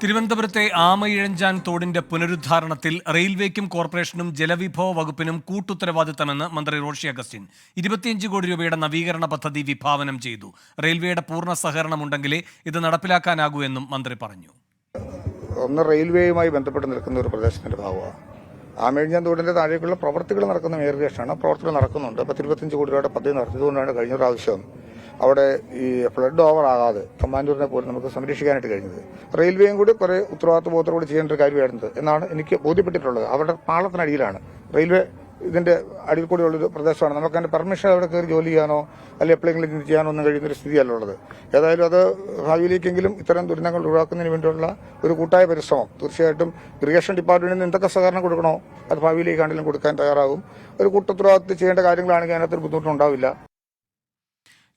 തിരുവനന്തപുരത്തെ ആമയിഴഞ്ചാൻ തോടിന്റെ പുനരുദ്ധാരണത്തിൽ റെയിൽവേക്കും കോർപ്പറേഷനും ജലവിഭവ വകുപ്പിനും കൂട്ടുത്തരവാദിത്തമെന്ന് മന്ത്രി റോഷി അഗസ്റ്റിൻ. ഇരുപത്തിയഞ്ച് കോടി രൂപയുടെ നവീകരണ പദ്ധതി വിഭാവനം ചെയ്തു. റെയിൽവേയുടെ പൂർണ സഹകരണമുണ്ടെങ്കിലേ ഇത് നടപ്പിലാക്കാനാകൂ എന്നും മന്ത്രി പറഞ്ഞു. ഒന്ന് റെയിൽവേയുമായി ബന്ധപ്പെട്ട് നിൽക്കുന്ന ഒരു പ്രദേശത്തിന്റെ ഭാഗമാണ്. ആമേഴിഞ്ഞാൻ തോടിന്റെ താഴേക്കുള്ള പ്രവർത്തികൾ നടക്കുന്ന മേൽഗേഷനാണ് പ്രവർത്തികൾ നടക്കുന്നുണ്ട്. പത്ത് ഇരുപത്തിയഞ്ച് കോടി രൂപയുടെ പദ്ധതി നടത്തിയതുകൊണ്ടാണ് കഴിഞ്ഞ പ്രാവശ്യം അവിടെ ഈ ഫ്ലഡ് ഓവർ ആകാതെ കമാൻഡൂരിനെ പോലും നമുക്ക് സംരക്ഷിക്കാനായിട്ട് കഴിഞ്ഞത്. റെയിൽവേയും കൂടി കുറെ കൂടി ചെയ്യേണ്ട ഒരു കാര്യമായിരുന്നത് എന്നാണ് എനിക്ക് ബോധ്യപ്പെട്ടിട്ടുള്ളത്. അവരുടെ പാളത്തിനടിയിലാണ്. റെയിൽവേ ഇതിന്റെ അടിയിൽ കൂടിയുള്ളൊരു പ്രദേശമാണ്. നമുക്ക് അതിന്റെ പെർമിഷൻ അവിടെ കയറി ജോലി ചെയ്യാനോ അല്ലെങ്കിൽ എപ്പോഴെങ്കിലും ചെയ്യാനോ ഒന്നും കഴിയുന്ന ഒരു സ്ഥിതിയല്ല ഉള്ളത്. ഏതായാലും അത് ഭാവിയിലേക്കെങ്കിലും ഇത്തരം ദുരന്തങ്ങൾ ഒഴിവാക്കുന്നതിന് വേണ്ടിയുള്ള ഒരു കൂട്ടായ പരിശ്രമം. തീർച്ചയായിട്ടും ഇറിഗേഷൻ ഡിപ്പാർട്ട്മെന്റിൽ നിന്ന് എന്തൊക്കെ സഹകരണം കൊടുക്കണോ അത് ഭാവിയിലേക്കാണെങ്കിലും കൊടുക്കാൻ തയ്യാറാകും. ഒരു കൂട്ടത്തുറത്ത് ചെയ്യേണ്ട കാര്യങ്ങളാണെങ്കിൽ അതിനകത്തൊരു ബുദ്ധിമുട്ടുണ്ടാവില്ല.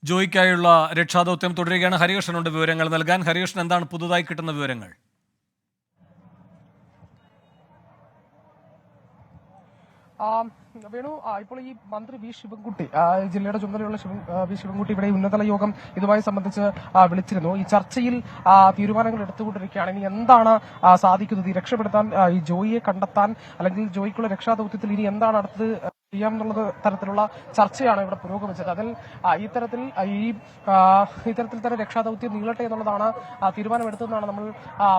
ജോയിക്കായുള്ള രക്ഷാദൗത്യം തുടരുകയാണ്. ഹരികൃഷ്ണനുണ്ട് വിവരങ്ങൾ നൽകാൻ. ഹരികൃഷ്ണൻ എന്താണ് പുതുതായി കിട്ടുന്ന വിവരങ്ങൾ? വേണു ഇപ്പോൾ ഈ മന്ത്രി വി. ശിവൻകുട്ടി ജില്ലയുടെ ചുമതലയുള്ള വി. ശിവൻകുട്ടി ഇവിടെ ഉന്നതതല യോഗം ഇതുമായി സംബന്ധിച്ച് വിളിച്ചിരുന്നു. ഈ ചർച്ചയിൽ തീരുമാനങ്ങൾ എടുത്തുകൊണ്ടിരിക്കുകയാണ്. ഇനി എന്താണ് സാധിക്കുന്നത്? ഈ രക്ഷപ്പെടുത്താൻ ഈ ജോയിയെ കണ്ടെത്താൻ അല്ലെങ്കിൽ ജോയിക്കുള്ള രക്ഷാദൌത്യത്തിൽ ഇനി എന്താണ് അടുത്തത് ചെയ്യാമെന്നുള്ളത് തരത്തിലുള്ള ചർച്ചയാണ് ഇവിടെ പുരോഗമിച്ചത്. അതിൽ ഇത്തരത്തിൽ ഈ ഇത്തരത്തിൽ തന്നെ രക്ഷാദൌത്യം നീളട്ടെ എന്നുള്ളതാണ് തീരുമാനമെടുത്തതെന്നാണ് നമ്മൾ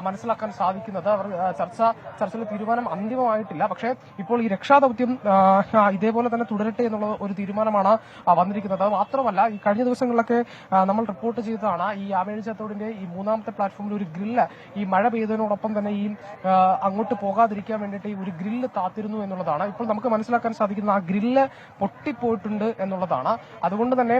മനസ്സിലാക്കാൻ സാധിക്കുന്നത്. അവർ ചർച്ച ചർച്ചയിൽ തീരുമാനം അന്തിമമായിട്ടില്ല. പക്ഷേ ഇപ്പോൾ ഈ രക്ഷാദൌത്യം ഇതേപോലെ തന്നെ തുടരട്ടെ എന്നുള്ള ഒരു തീരുമാനമാണ് വന്നിരിക്കുന്നത്. മാത്രമല്ല ഈ കഴിഞ്ഞ ദിവസങ്ങളിലൊക്കെ നമ്മൾ റിപ്പോർട്ട് ചെയ്തതാണ് ഈ ആമേഴിച്ചത്തോടിന്റെ ഈ മൂന്നാമത്തെ പ്ലാറ്റ്ഫോമിൽ ഒരു ഗ്രില്ല് ഈ മഴ പെയ്തതിനോടൊപ്പം തന്നെ ഈ അങ്ങോട്ട് പോകാതിരിക്കാൻ വേണ്ടിയിട്ട് ഈ ഒരു ഗ്രില്ല് താത്തിരുന്നു എന്നുള്ളതാണ്. ഇപ്പോൾ നമുക്ക് മനസ്സിലാക്കാൻ സാധിക്കുന്ന ഗ്രില്ല് പൊട്ടിപ്പോയിട്ടുണ്ട് എന്നുള്ളതാണ്. അതുകൊണ്ട് തന്നെ